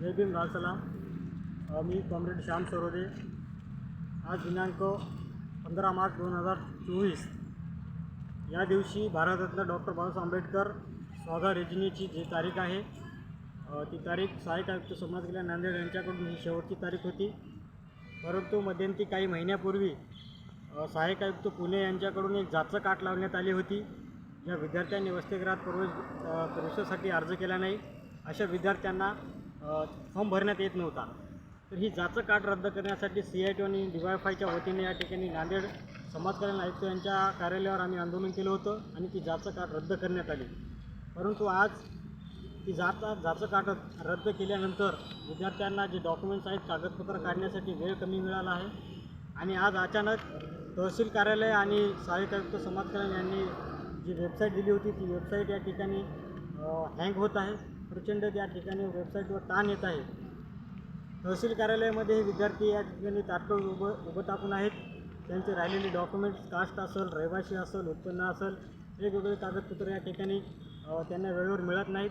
जय भीम लाल सलाम. मी कॉम्रेड श्याम सरोदे. आज दिनांक पंधरा मार्च दोन हजार चोवीस. या दिवशी भारतरत्न डॉक्टर बाबासाहेब आंबेडकर स्वाधा योजनेची जी तारीख आहे ती तारीख सहाय्यक आयुक्त समाज कल्याण नांदेड यांच्याकडून ही शेवटची तारीख होती. परंतु मध्यंती काही महिन्यापूर्वी सहाय्यक आयुक्त पुणे यांच्याकडून एक जाचं काट लावण्यात आली होती ज्या विद्यार्थ्यांनी वसतिगृहात प्रवेश प्रवेशासाठी अर्ज केला नाही. अशा विद्यार्थ्यांना फॉर्म भरण्यात येत नव्हता. तर ही जाचं कार्ड रद्द करण्यासाठी सी आय टी आणि डी वाय फायच्या वतीने या ठिकाणी नांदेड समाज कल्याण आयुक्त यांच्या कार्यालयावर आम्ही आंदोलन केलं होतं आणि ती जाचं कार्ड रद्द करण्यात आली. परंतु आज ती जाता जाचं कार्ड रद्द केल्यानंतर विद्यार्थ्यांना जे डॉक्युमेंट्स आहेत कागदपत्र काढण्यासाठी वेळ कमी मिळाला आहे आणि आज अचानक तहसील कार्यालय आणि सहाय्यक आयुक्त समाज कल्याण यांनी जी वेबसाईट दिली होती ती वेबसाईट या ठिकाणी हँग होत आहे. प्रचंड त्या ठिकाणी वेबसाईटवर ताण येत आहे. तहसील कार्यालयामध्ये हे विद्यार्थी या ठिकाणी तात्काळ उभं उभं टाकून आहेत. त्यांचे राहिलेले डॉक्युमेंट्स कास्ट असेल रहिवासी असेल उत्पन्न असेल वेगवेगळे कागदपत्र या ठिकाणी त्यांना वेळेवर मिळत नाहीत.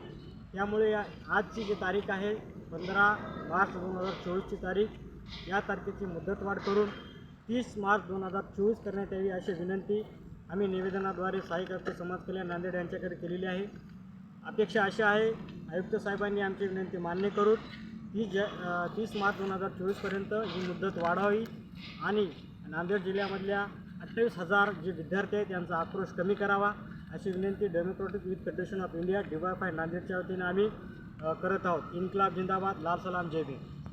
त्यामुळे या आजची जी तारीख आहे पंधरा मार्च दोन हजार चोवीसची तारीख या तारखेची मुदतवाढ करून तीस मार्च दोन हजार चोवीस करण्यात यावी अशी विनंती आम्ही निवेदनाद्वारे सहाय्यक समाज कल्याण नांदेड यांच्याकडे केलेली आहे. अपेक्षा अशी आहे आयुक्त साहेबांनी आमची विनंती मान्य करून ती ज तीस मार्च दोन हजार चोवीसपर्यंत ही मुदत वाढावी आणि नांदेड जिल्ह्यामधल्या अठ्ठावीस हजार जे विद्यार्थी आहेत त्यांचा आक्रोश कमी करावा अशी विनंती democratic youth federation of India DYFI नांदेडच्या वतीने आम्ही करत आहोत. इन्कलाब जिंदाबाद लाल सलाम जय भीम.